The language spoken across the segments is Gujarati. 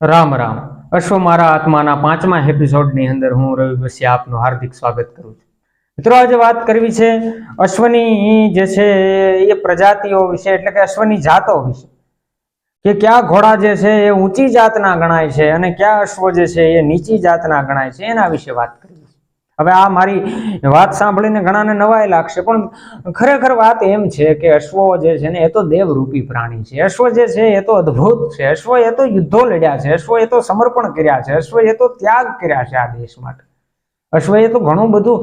રામ રામ. અશ્વ મારા આત્માના પાંચમા એપિસોડની અંદર હું રવિ બસિયા આપનું હાર્દિક સ્વાગત કરું છું. મિત્રો, આજે વાત કરવી છે અશ્વની જે છે એ પ્રજાતિઓ વિશે, એટલે કે અશ્વની જાતો વિશે. કે કયા ઘોડા જે છે એ ઊંચી જાતના ગણાય છે અને કયા અશ્વ જે છે એ નીચી જાતના ગણાય છે, એના વિશે વાત હવે આ મારી વાત સાંભળીને ઘણાને નવાઈ લાગશે, પણ ખરેખર વાત એમ છે કે અશ્વ જે છે ને, એ તો દેવરૂપી પ્રાણી છે. અશ્વ જે છે, એ તો અદ્ભુત છે. અશ્વ એ તો યુદ્ધો લડ્યા છે. અશ્વ એ તો સમર્પણ કર્યા છે. અશ્વ એ તો ત્યાગ કર્યા છે આ દેશ માટે. અશ્વ એ તો ઘણું બધું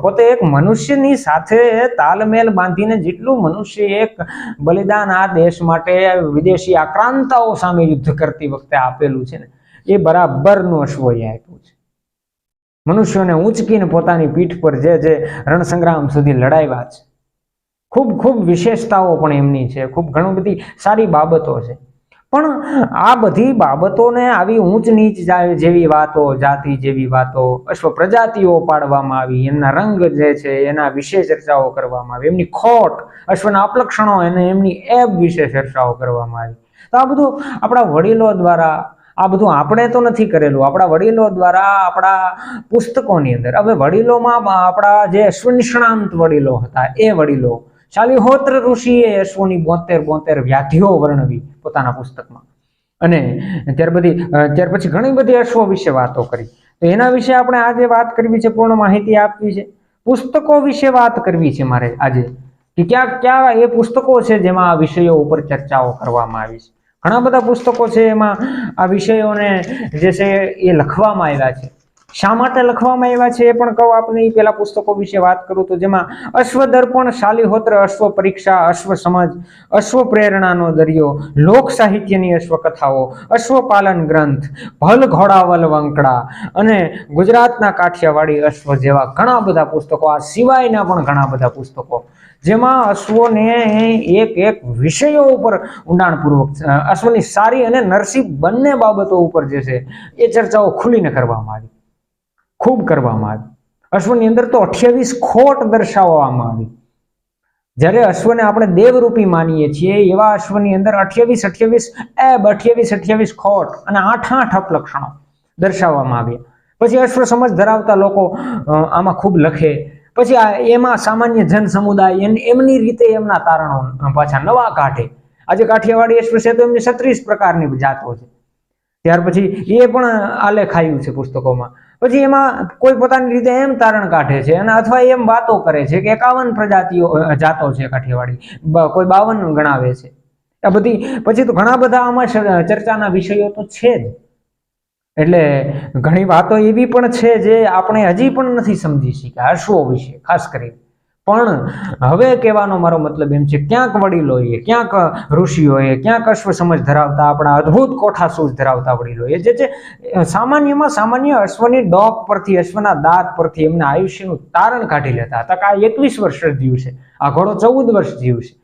પોતે એક મનુષ્યની સાથે તાલમેલ બાંધીને જેટલું મનુષ્ય એક બલિદાન આ દેશ માટે વિદેશી આક્રાંતાઓ સામે યુદ્ધ કરતી વખતે આપેલું છે ને, એ બરાબરનું અશ્વએ આપ્યું છે મનુષ્યોને ઊંચકીને પોતાની પીઠ પર જે જે રણસંગ્રામ સુધી લડાવ્યા છે. ખૂબ ખૂબ વિશેષતાઓ પણ એમની છે. ખૂબ ઘણી બધી સારી બાબતો છે. પણ આ બધી બાબતોને આવી ઊંચ નીચ જેવી વાતો, જાતિ જેવી વાતો અશ્વ પ્રજાતિઓ પાડવામાં આવી, એમના રંગ જે છે, એના વિશે ચર્ચાઓ કરવામાં આવી, એમની ખોટ, અશ્વના અપલક્ષણો અને એમની એબ વિશે ચર્ચાઓ કરવામાં આવી. તો આ બધું આપણા વડીલો દ્વારા આ બધું આપણે તો નથી કરેલું. આપણા વડીલો દ્વારા, આપણા પુસ્તકોની અંદર. હવે વડીલોમાં આપણા જે અશ્વનિષ્ણાંત વડીલો હતા, એ વડીલો, શાલિહોત્ર ઋષિએ અશ્વની બોતેર બોતેર વ્યાધિઓ વર્ણવી પોતાના પુસ્તકમાં. અને ત્યાર બધી ત્યાર પછી ઘણી બધી અશ્વો વિશે વાતો કરી. તો એના વિશે આપણે આજે વાત કરવી છે, પૂર્ણ માહિતી આપવી છે. પુસ્તકો વિશે વાત કરવી છે મારે આજે. કે ક્યાં ક્યાં એ પુસ્તકો છે જેમાં આ વિષયો ઉપર ચર્ચાઓ કરવામાં આવી છે. ઘણા બધા પુસ્તકો છે એમાં આ વિષયોને જે છે એ લખવામાં આવ્યા છે. શા માટે લખવામાં આવ્યા છે એ પણ કહું આપને પેલા પુસ્તકો વિશે વાત કરું તો જેમાં અશ્વ દર્પણ શાલિહોત્ર અશ્વ પરીક્ષા અશ્વ સમજ અશ્વ પ્રેરણાનો દરિયો, લોક સાહિત્યની અશ્વ કથાઓ અશ્વપાલન ગ્રંથ, ભલ ઘોડાવલ વંકડા અને ગુજરાતના કાઠિયાવાડી અશ્વ જેવા ઘણા બધા પુસ્તકો. આ સિવાયના પણ ઘણા બધા પુસ્તકો. જેમાં અશ્વોને એક એક વિષયો ઉપર ઊંડાણપૂર્વક અશ્વની સારી અને નરસી બંને બાબતો ઉપર જે છે, એ ચર્ચાઓ ખુલીને કરવામાં આવી. ખૂબ કરવામાં આવી. અશ્વની અંદર તો અઠ્યાવીસ ખોટ દર્શાવવામાં આવી. જ્યારે અશ્વને આપણે દેવરૂપી માનીએ છીએ, એવા અશ્વની અંદર અઠ્યાવીસ અઠ્યાવીસ, એબ, અઠ્યાવીસ અઠ્યાવીસ ખોટ અને આઠ આઠ અપલક્ષણો દર્શાવવામાં આવ્યા. પછી અશ્વ સમજ ધરાવતા લોકો આમાં ખૂબ લખે પછી આ એમાં સામાન્ય જન સમુદાય એમ- એમની રીતે એમના તારણો પાછા નવા કાઢે. આજે કાઠિયાવાડી છે તો એમની છત્રીસ પ્રકારની જાતો છે. ત્યાર પછી એ પણ આલેખાયું છે પુસ્તકોમાં. પછી એમાં કોઈ પોતાની રીતે એમ તારણ કાઢે છે અને અથવા એમ વાતો કરે છે કે એકાવન પ્રજાતિઓ જાતો છે કાઠિયાવાડી. કોઈ બાવન ગણાવે છે. આ બધી પછી તો ઘણા બધા આમાં ચર્ચાના વિષયો તો છે જ. એટલે ઘણી વાતો એવી પણ છે જે આપણે હજી પણ નથી સમજી શક્યા અશ્વો વિશે, ખાસ કરીને. પણ હવે કહેવાનો મારો મતલબ એમ છે, ક્યાંક વડીલોએ, ક્યાંક ઋષિઓએ, ક્યાંક અશ્વ સમજ ધરાવતા, આપણા અદ્ભુત કોઠા સૂઝ ધરાવતા વડીલોએ, જે છે સામાન્યમાં સામાન્ય અશ્વની ડોક પરથી, અશ્વના દાંત પરથી એમના આયુષ્યનું તારણ કાઢી લેતા હતા કે આ એકવીસ વર્ષ જીવ છે, આ ઘોડો ચૌદ વર્ષ જીવશે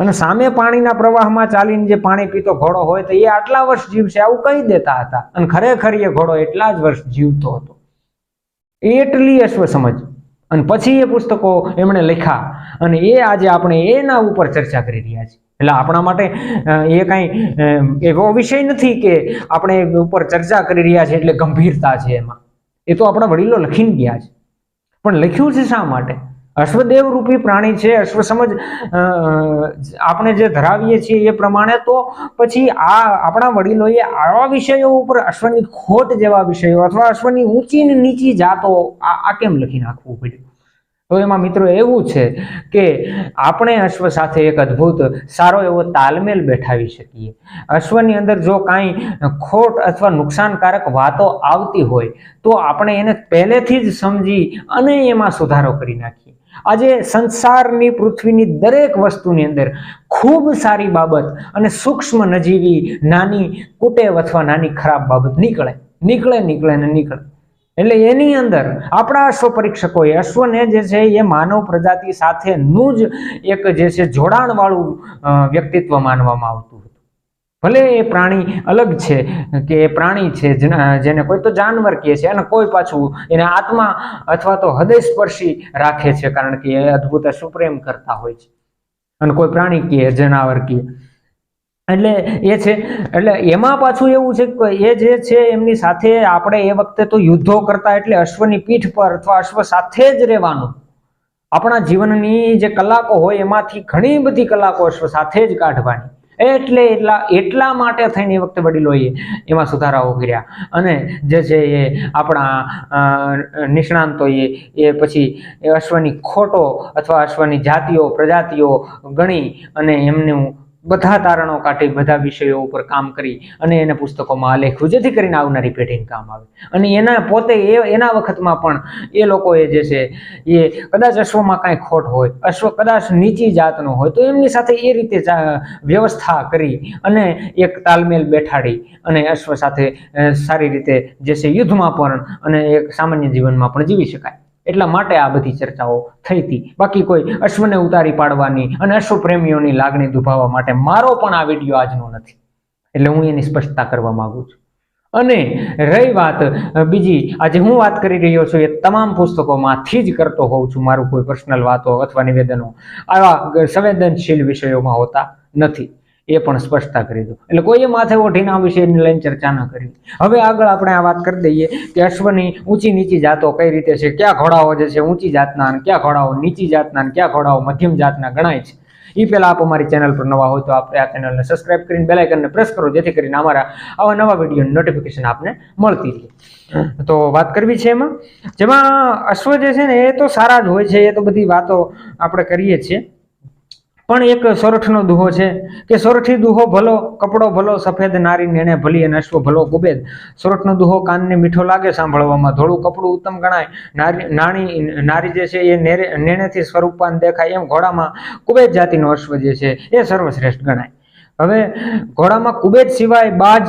અને સામે પાણીના પ્રવાહમાં ચાલીને જે પાણી પીતો ઘોડો હોય તો એ આટલા વર્ષ જીવશે, આવું કહી દેતા હતા. અને ખરેખર એ ઘોડો એટલા જ વર્ષ જીવતો હતો. એટલી અશ્વ સમજ. અને પછી એ પુસ્તકો એમણે લખ્યા. અને એ આજે આપણે એના ઉપર ચર્ચા કરી રહ્યા છીએ. એટલે આપણા માટે એ કાંઈ એવો વિષય નથી કે આપણે ઉપર ચર્ચા કરી રહ્યા છીએ એટલે ગંભીરતા છે એમાં. એ તો આપણા વડીલો લખીને ગયા છે. પણ લખ્યું છે શા માટે? અશ્વદેવ રૂપી પ્રાણી છે અશ્વ સમજ આપણે જે ધરાવીએ છીએ એ પ્રમાણે, તો પછી આ આપણા વડીલોએ આવા વિષયો ઉપર અશ્વની ખોટ જેવા વિષયો અથવા અશ્વની ઊંચી ને નીચી જાતો આ કેમ લખી નાખવું પડ્યું? તો એમાં મિત્રો એવું છે કે આપણે અશ્વ સાથે એક અદ્ભુત, સારો એવો તાલમેલ બેઠાવી શકીએ. અશ્વની અંદર જો કાંઈ ખોટ અથવા નુકસાનકારક વાતો આવતી હોય, તો આપણે એને પહેલેથી જ સમજી અને એમાં સુધારો કરી નાખીએ. આજે સંસારની પૃથ્વીની દરેક વસ્તુની અંદર ખૂબ સારી બાબત અને સૂક્ષ્મ નજીવી નાની કુટેવ અથવા નાની ખરાબ બાબત નીકળે. નીકળે નીકળે ને નીકળે. એટલે એની અંદર આપણા અશ્વ પરીક્ષકોએ, અશ્વને જે છે એ માનવ પ્રજાતિ સાથેનું જ એક જે છે જોડાણવાળું વ્યક્તિત્વ માનવામાં આવતું હતું. ભલે એ પ્રાણી અલગ છે કે એ પ્રાણી છે, જેને કોઈ તો જાનવર કહે છે અને કોઈ પાછું એને આત્મા અથવા તો હૃદયસ્પર્શી રાખે છે કારણ કે એ અદ્ભુત સુપ્રેમ કરતા હોય છે. અને કોઈ પ્રાણી કહે, જનાવર કહે. એટલે એ છે, એટલે એમાં પાછું એવું છે કે એ જે છે એમની સાથે આપણે એ વખતે તો યુદ્ધો કરતા એટલે અશ્વની પીઠ પર અથવા અશ્વ સાથે જ રહેવાનું. આપણા જીવનની જે કલાકો હોય એમાંથી ઘણી બધી કલાકો અશ્વ સાથે જ કાઢવાની. એટલે એટલા એટલા માટે થઈને એ વખતે વડીલોએ એમાં સુધારાઓ કર્યા. અને જે છે એ આપણા નિષ્ણાંતોએ એ પછી અશ્વની ખોટો અથવા અશ્વની જાતિઓ, પ્રજાતિઓ ગણી અને એમનું બધા તારણો કાઢી, બધા વિષયો ઉપર કામ કરી અને એને પુસ્તકોમાં આલેખ્યું જેથી કરીને આવનારી પેઢીને કામ આવે. અને એના પોતે એ, એના વખતમાં પણ એ લોકોએ જે છે, એ કદાચ અશ્વમાં કાંઈ ખોટ હોય, અશ્વ કદાચ નીચી જાતનો હોય, તો એમની સાથે એ રીતે વ્યવસ્થા કરી અને એક તાલમેલ બેઠાડી અને અશ્વ સાથે સારી રીતે જે છે, યુદ્ધમાં પણ અને એક સામાન્ય જીવનમાં પણ જીવી શકાય. એટલા માટે આ બધી ચર્ચાઓ થઈ હતી. બાકી કોઈ અશ્વને ઉતારી પાડવાની અને અશ્વ પ્રેમીઓની લાગણી દુભાવવા માટે મારો પણ આ વીડિયો આજનો નથી. એટલે હું એની સ્પષ્ટતા કરવા માંગુ છું. અને રહી વાત બીજી, આજે હું વાત કરી રહ્યો છું એ તમામ પુસ્તકોમાંથી જ કરતો હોઉં છું. મારું કોઈ પર્સનલ વાતો અથવા નિવેદનો આવા સંવેદનશીલ વિષયોમાં હોતા નથી. એ પણ સ્પષ્ટતા કરી દો. એટલે કોઈએ માથે ઓઠીને આ વિષયને લઈને ચર્ચા ન કરી હવે આગળ આપણે આ વાત કરી દઈએ કે અશ્વની ઊંચી નીચી જાતો કઈ રીતે છે, ક્યાં ઘોડાઓ જે છે ઊંચી જાતના અને કયા ઘોડાઓ નીચી જાતના અને કયા ઘોડાઓ મધ્યમ જાતના ગણાય છે. એ પહેલાં આપ અમારી ચેનલ પર નવા હોય તો આપણે આ ચેનલને સબસ્ક્રાઇબ કરીને બેલાઇકનને પ્રેસ કરો, જેથી કરીને અમારા આવા નવા વિડીયોની નોટિફિકેશન આપને મળતી રહે. તો વાત કરવી છે એમાં? જેમાં અશ્વ જે છે ને એ તો સારા જ હોય છે, એ તો બધી વાતો આપણે કરીએ છીએ. પણ એક સોરઠનો દુહો છે કે સોરઠી દુહો ભલો, કપડો ભલો, સફેદ નારી નેણે ભલી અને અશ્વ ભલો કુબેદ સોરઠનો દુહો કાનને મીઠો લાગે સાંભળવામાં. ધોળું કપડું ઉત્તમ ગણાય. નારી, નાણી, નારી જે છે એ નેણેથી સ્વરૂપાન દેખાય એમ ઘોડામાં કુબેજ જાતિનો અશ્વ જે છે એ સર્વશ્રેષ્ઠ ગણાય. હવે ઘોડામાં કુબેજ સિવાય બાજ,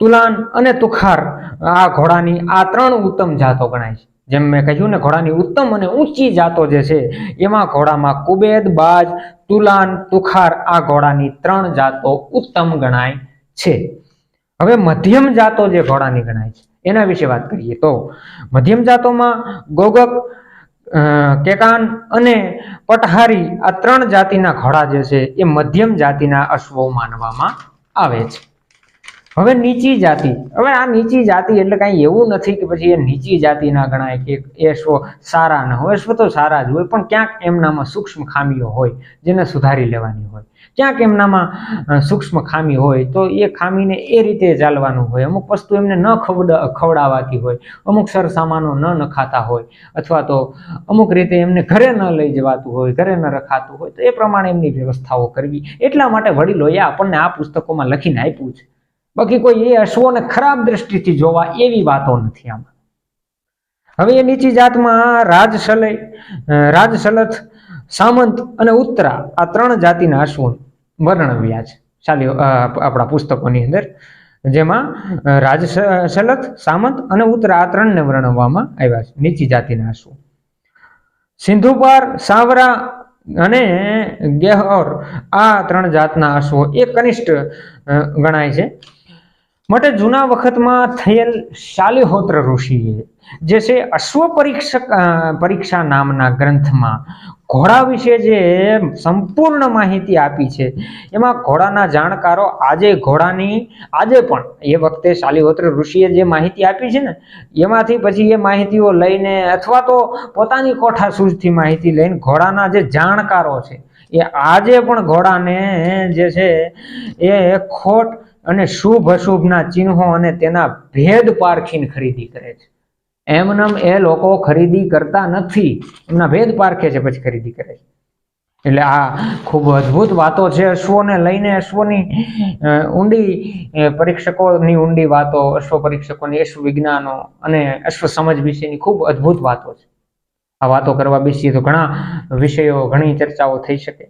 તુલાન અને તુખાર આ ઘોડાની આ ત્રણ ઉત્તમ જાતો ગણાય છે. જેમ મેં કહ્યું ને, ઘોડાની ઉત્તમ અને ઊંચી જાતો જે છે, એમાં ઘોડામાં કુબેદ બાજ, તુલાન, તુખાર આ ઘોડાની ત્રણ જાતો ઉત્તમ ગણાય છે. હવે મધ્યમ જાતો જે ઘોડાની ગણાય છે, એના વિશે વાત કરીએ તો મધ્યમ જાતોમાં ગોગક કેકાન અને પટહારી આ ત્રણ જાતિના ઘોડા જે છે, એ મધ્યમ જાતિના અશ્વો માનવામાં આવે છે. હવે નીચી જાતિ. હવે આ નીચી જાતિ એટલે કાંઈ એવું નથી કે પછી એ નીચી જાતિના ગણાય કે એ અશ્વો સારા ન હોય. અશ્વ તો સારા જ હોય, પણ ક્યાંક એમનામાં સૂક્ષ્મ ખામીઓ હોય જેને સુધારી લેવાની હોય. ક્યાંક એમનામાં સૂક્ષ્મ ખામી હોય તો એ ખામીને એ રીતે ચાલવાનું હોય. અમુક વસ્તુ એમને ન ખવડ, ખવડાવાતી હોય, અમુક સરસામાનો ન નખાતા હોય, અથવા તો અમુક રીતે એમને ઘરે ન લઈ જવાતું હોય, ઘરે ન રખાતું હોય, તો એ પ્રમાણે એમની વ્યવસ્થાઓ કરવી. એટલા માટે વડીલોએ આપણને આ પુસ્તકોમાં લખીને આપ્યું છે. બાકી કોઈ એ અશ્વોને ખરાબ દ્રષ્ટિથી જોવા એવી વાતો નથી આમાં. હવે એ નીચી જાતમાં રાજસલય અ, રાજસલથ સામંત અને ઉત્તરા આ ત્રણ જાતિના અશ્વો વર્ણવ્યા છે. અ, આપણા પુસ્તકોની અંદર જેમાં અ, રાજસલથ સામંત અને ઉત્તરા આ ત્રણને વર્ણવવામાં આવ્યા છે નીચી જાતિના અશ્વો સિંધુપાર સાવરા અને ગેહોર આ ત્રણ જાતના અશ્વો એ કનિષ્ઠ ગણાય છે. માટે જૂના વખતમાં થયેલ શાલિહોત્ર ઋષિએ, જે છે અશ્વ પરીક્ષક પરીક્ષા નામના ગ્રંથમાં ઘોડા વિશે જે સંપૂર્ણ માહિતી આપી છે, એમાં ઘોડાના જાણકારો આજે ઘોડાની, આજે પણ એ વખતે શાલિહોત્ર ઋષિએ જે માહિતી આપી છે ને, એમાંથી પછી એ માહિતીઓ લઈને અથવા તો પોતાની કોઠા સૂઝથી માહિતી લઈને ઘોડાના જે જાણકારો છે, એ આજે પણ ઘોડાને જે છે એ ખોટ અને શુભ અશુભના ચિહ્નો અને તેના ભેદ પારખીને ખરીદી કરે છે. એમનેમ એ લોકો ખરીદી કરતા નથી, એમના ભેદ પારખે છે, પછી ખરીદી કરે છે. એટલે આ ખૂબ અદ્ભુત વાતો છે અશ્વોને લઈને, અશ્વની ઊંડી પરીક્ષકોની ઊંડી વાતો, અશ્વ પરીક્ષકોની, અશ્વ વિજ્ઞાનો અને અશ્વ સમજ વિશેની ખૂબ અદ્ભુત વાતો છે. આ વાતો કરવા બેસીએ તો ઘણા વિષયો, ઘણી ચર્ચાઓ થઈ શકે.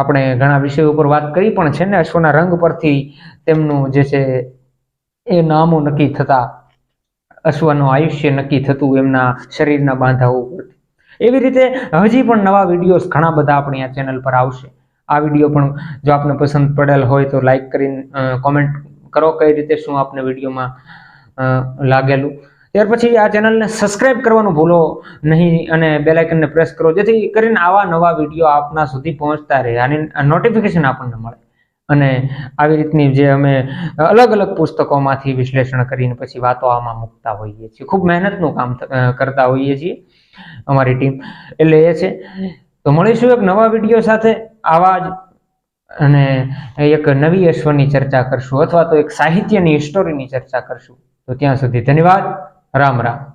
આપણે ઘણા વિષયો ઉપર વાત કરી પણ છે ને અશ્વના રંગ પરથી તેમનું જે છે એ નામો નક્કી થતા, અશ્વનું આયુષ્ય નક્કી થતું એમના શરીરના બાંધાઓ ઉપરથી. એવી રીતે હજી પણ નવા વિડીયોઝ ઘણા બધા આપણી આ ચેનલ પર આવશે. આ વીડિયો પણ જો આપને પસંદ પડેલ હોય તો લાઈક કરીને કોમેન્ટ કરો કઈ રીતે શું આપને વિડીયોમાં લાગેલું. ત્યાર પછી આ ચેનલને સબસ્ક્રાઇબ કરવાનું ભૂલો નહીં અને બેલાઇકનને પ્રેસ કરો, જેથી કરીને આવા નવા વીડિયો આપના સુધી પહોંચતા રહે અને નોટિફિકેશન આપણને મળે. અને આવી રીતની જે અમે અલગ અલગ પુસ્તકોમાંથી વિશ્લેષણ કરીને પછી વાતો આમાં મૂકતા હોઈએ છીએ. ખૂબ મહેનતનું કામ કરતા હોઈએ છીએ અમારી ટીમ એટલે એ છે. તો મળીશું એક નવા વીડિયો સાથે. આવા જ અને એક નવી અશ્વની ચર્ચા કરશું અથવા તો એક સાહિત્યની હિસ્ટોરીની ચર્ચા કરશું. તો ત્યાં સુધી ધન્યવાદ. રામ રામ.